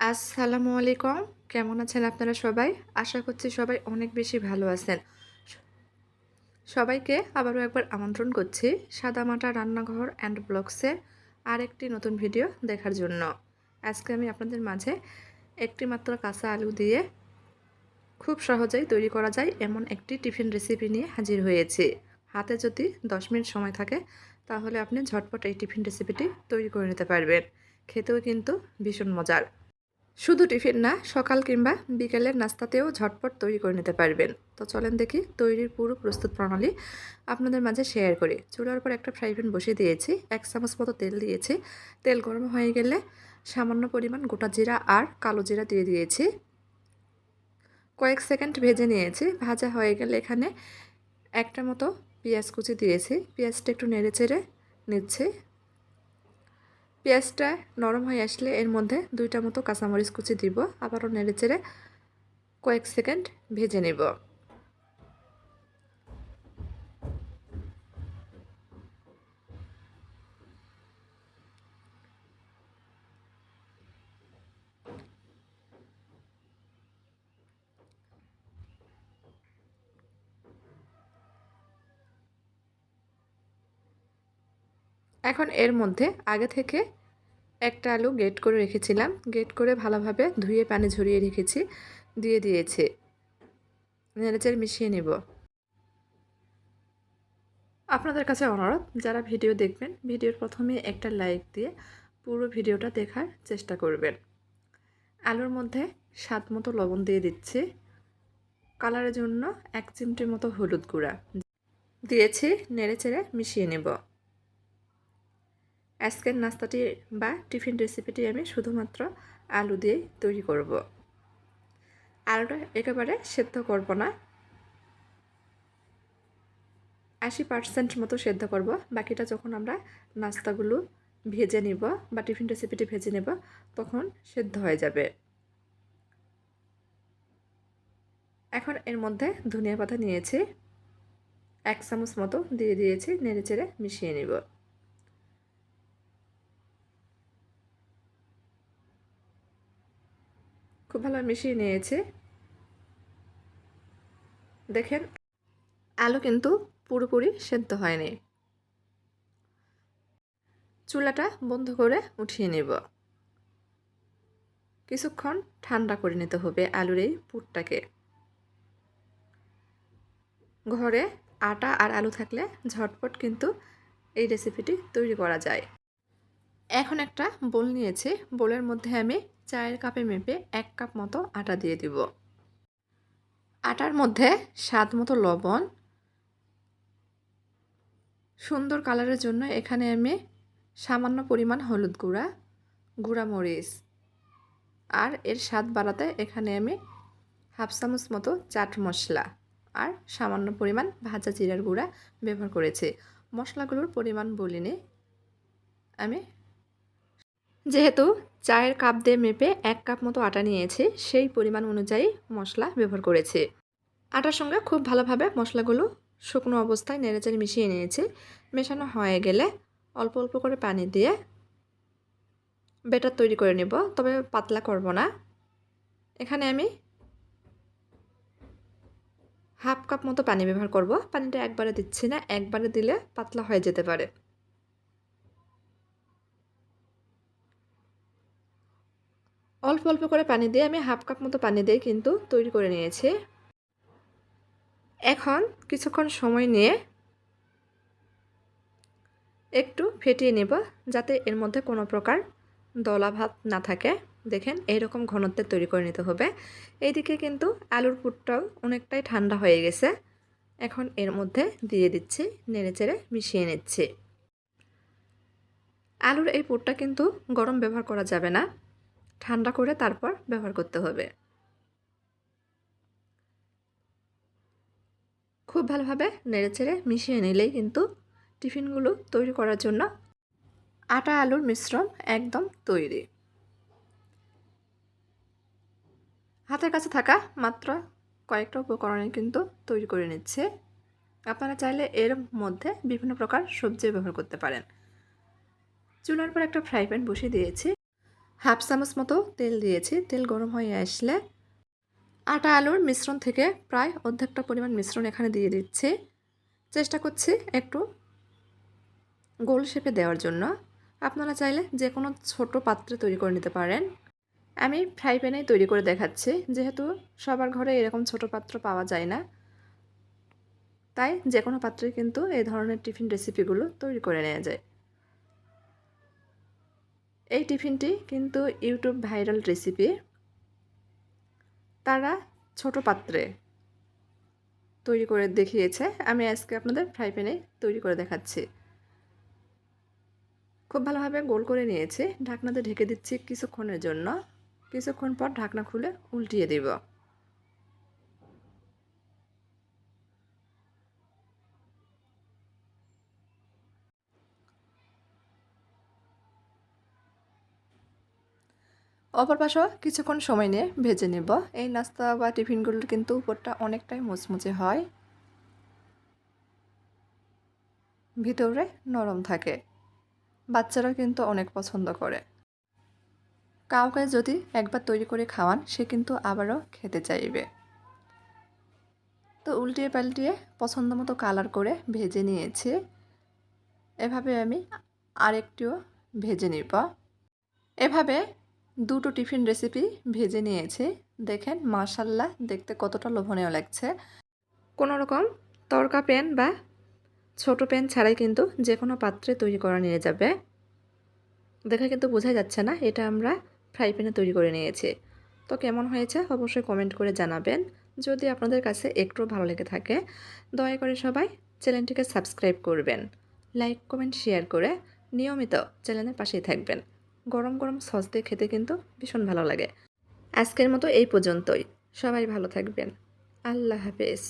আসসালামু আলাইকুম। কেমন আছেন আপনারা সবাই? আশা করছি সবাই অনেক বেশি ভালো আছেন। সবাইকে আবারও একবার আমন্ত্রণ করছি সাদামাটা রান্নাঘর অ্যান্ড ব্লগসের আরেকটি নতুন ভিডিও দেখার জন্য। আজকে আমি আপনাদের মাঝে একটি মাত্র কাঁচা আলু দিয়ে খুব সহজেই তৈরি করা যায় এমন একটি টিফিন রেসিপি নিয়ে হাজির হয়েছি। হাতে যদি দশ মিনিট সময় থাকে, তাহলে আপনি ঝটপট এই টিফিন রেসিপিটি তৈরি করে নিতে পারবেন। খেতেও কিন্তু ভীষণ মজার। শুধু টিফিন না, সকাল কিংবা বিকেলের নাস্তাতেও ঝটপট তৈরি করে নিতে পারবেন। তো চলেন দেখি তৈরির পুরো প্রস্তুত প্রণালী আপনাদের মাঝে শেয়ার করি। চুলার উপর একটা ফ্রাই প্যান বসিয়ে দিয়েছি, এক চামচ মতো তেল দিয়েছি। তেল গরম হয়ে গেলে সামান্য পরিমাণ গোটা জিরা আর কালো জিরা দিয়ে দিয়েছি। কয়েক সেকেন্ড ভেজে নিয়েছি। ভাজা হয়ে গেলে এখানে একটা মতো পেঁয়াজ কুচি দিয়েছি। পেঁয়াজটা একটু নেড়ে চেড়ে নিচ্ছি। পেঁয়াজটা নরম হয়ে আসলে এর মধ্যে দুইটা মতো কাঁচামরিচ কুচি দিব। আবারও নেড়ে চেড়ে কয়েক সেকেন্ড ভেজে নেব। এখন এর মধ্যে আগে থেকে একটা আলু গেট করে রেখেছিলাম। গেট করে ভালোভাবে ধুয়ে পানি ঝরিয়ে রেখেছি, দিয়ে দিয়েছি। নেড়েচেড়ে মিশিয়ে নেব। আপনাদের কাছে অনুরোধ, যারা ভিডিও দেখবেন, ভিডিওর প্রথমে একটা লাইক দিয়ে পুরো ভিডিওটা দেখার চেষ্টা করবেন। আলুর মধ্যে স্বাদ মতো লবণ দিয়ে দিচ্ছি। কালারের জন্য এক চিমটির মতো হলুদ গুঁড়া। দিয়েছি নেড়ে চেড়ে মিশিয়ে নেব। আজকের নাস্তাটি বা টিফিন রেসিপিটি আমি শুধুমাত্র আলু দিয়েই তৈরি করব। আলুটা একেবারে সেদ্ধ করব না। আশি পার্সেন্ট মতো সেদ্ধ করব। বাকিটা যখন আমরা নাস্তাগুলো ভেজে নিব বা টিফিন রেসিপিটি ভেজে নেব, তখন সেদ্ধ হয়ে যাবে। এখন এর মধ্যে ধনিয়া পাতা নিয়েছি। এক চামচ মতো দিয়ে দিয়েছি, নেড়ে চেড়ে মিশিয়ে নিব। খুব ভালো মিশিয়ে নিয়েছে। দেখেন, আলু কিন্তু পুরোপুরি সেদ্ধ হয়নি। চুলাটা বন্ধ করে উঠিয়ে নেব। কিছুক্ষণ ঠান্ডা করে নিতে হবে আলুর এই পুরটাকে। ঘরে আটা আর আলু থাকলে ঝটপট কিন্তু এই রেসিপিটি তৈরি করা যায়। এখন একটা বোল নিয়েছি। বোলের মধ্যে আমি চায়ের কাপে মেপে এক কাপ মতো আটা দিয়ে দিব। আটার মধ্যে স্বাদ মতো লবণ। সুন্দর কালারের জন্য এখানে আমি সামান্য পরিমাণ হলুদ গুঁড়া গুঁড়া মরিচ। আর এর স্বাদ বাড়াতে এখানে আমি হাফ চামচ মতো চাট মশলা আর সামান্য পরিমাণ ভাজা জিরার গুঁড়া ব্যবহার করেছি। মশলাগুলোর পরিমাণ বলিনি। আমি যেহেতু চায়ের কাপ দিয়ে মেপে এক কাপ মতো আটা নিয়েছি, সেই পরিমাণ অনুযায়ী মশলা ব্যবহার করেছি। আটার সঙ্গে খুব ভালোভাবে মশলাগুলো শুকনো অবস্থায় নেড়েচেড়ে মিশিয়ে নিয়েছি। মেশানো হয়ে গেলে অল্প অল্প করে পানি দিয়ে বেটার তৈরি করে নেব, তবে পাতলা করব না। এখানে আমি হাফ কাপ মতো পানি ব্যবহার করব। পানিটা একবারে দিচ্ছি না, একবারে দিলে পাতলা হয়ে যেতে পারে। অল্প অল্প করে পানি দিয়ে আমি হাফ কাপ মতো পানি দিয়ে কিন্তু তৈরি করে নিয়েছি। এখন কিছুক্ষণ সময় নিয়ে একটু ফেটিয়ে নেব যাতে এর মধ্যে কোনো প্রকার দলা ভাত না থাকে। দেখেন, এইরকম ঘনত্বের তৈরি করে নিতে হবে। এইদিকে কিন্তু আলুর পুরটাও অনেকটাই ঠান্ডা হয়ে গেছে। এখন এর মধ্যে দিয়ে দিচ্ছি নেড়ে চেড়ে মিশিয়ে নিচ্ছি। আলুর এই পুরটা কিন্তু গরম ব্যবহার করা যাবে না। ঠান্ডা করে তারপর ব্যবহার করতে হবে। খুব ভালোভাবে নেড়েচেড়ে মিশিয়ে নিলেই কিন্তু টিফিনগুলো তৈরি করার জন্য আটা আলুর মিশ্রণ একদম তৈরি। হাতের কাছে থাকা মাত্র কয়েকটা উপকরণে কিন্তু তৈরি করে নিচ্ছে। আপনারা চাইলে এর মধ্যে বিভিন্ন প্রকার সবজি ব্যবহার করতে পারেন। চুলার পর একটা ফ্রাই প্যান বসিয়ে দিয়েছি। হাফ চামচ মতো তেল দিয়েছি। তেল গরম হয়ে আসলে আটা, আলুর মিশ্রণ থেকে প্রায় অর্ধেকটা পরিমাণ মিশ্রণ এখানে দিয়ে দিচ্ছি। চেষ্টা করছি একটু গোল শেপে দেওয়ার জন্য। আপনারা চাইলে যে কোনো ছোট পাত্রে তৈরি করে নিতে পারেন। আমি ফ্রাই প্যানেই তৈরি করে দেখাচ্ছি। যেহেতু সবার ঘরে এরকম ছোট পাত্র পাওয়া যায় না, তাই যে কোনো পাত্রে কিন্তু এই ধরনের টিফিন রেসিপিগুলো তৈরি করে নেওয়া যায়। এই টিফিনটি কিন্তু ইউটিউব ভাইরাল রেসিপি। তারা ছোট পাত্রে তৈরি করে দেখিয়েছে। আমি আজকে আপনাদের ফ্রাই প্যানে তৈরি করে দেখাচ্ছি। খুব ভালোভাবে গোল করে নিয়েছি। ঢাকনাতে ঢেকে দিচ্ছি কিছুক্ষণের জন্য। কিছুক্ষণ পর ঢাকনা খুলে উল্টিয়ে দিব। অপর পাশেও কিছুক্ষণ সময় নিয়ে ভেজে নেব। এই নাস্তা বা টিফিনগুলোর কিন্তু উপরটা অনেকটাই মুচমুচে হয়। ভিতরে নরম থাকে। বাচ্চারা কিন্তু অনেক পছন্দ করে। কাউকে যদি একবার তৈরি করে খাওয়ান, সে কিন্তু আবারও খেতে চাইবে। তো উল্টিয়ে পাল্টিয়ে পছন্দ মতো কালার করে ভেজে নিয়েছি। এভাবে আমি আরেকটিও ভেজে নিব। এভাবে দুটো টিফিন রেসিপি ভেজে নিয়েছি। দেখেন মার্শাল্লাহ দেখতে কতটা লোভনীয় লাগছে। কোনো রকম তরকা প্যান বা ছোট প্যান ছাড়াই কিন্তু যে কোনো পাত্রে তৈরি করা নিয়ে যাবে। দেখে কিন্তু বোঝা যাচ্ছে না, এটা আমরা ফ্রাই প্যানে তৈরি করে নিয়েছি। তো কেমন হয়েছে অবশ্যই কমেন্ট করে জানাবেন। যদি আপনাদের কাছে একটু ভালো লেগে থাকে, দয়া করে সবাই চ্যানেলটিকে সাবস্ক্রাইব করবেন। লাইক কমেন্ট শেয়ার করে নিয়মিত চ্যানেলের পাশেই থাকবেন। গরম গরম সস দিয়ে খেতে কিন্তু ভীষণ ভালো লাগে। আজকের মতো এই পর্যন্তই। সবাই ভালো থাকবেন। আল্লাহ হাফেজ।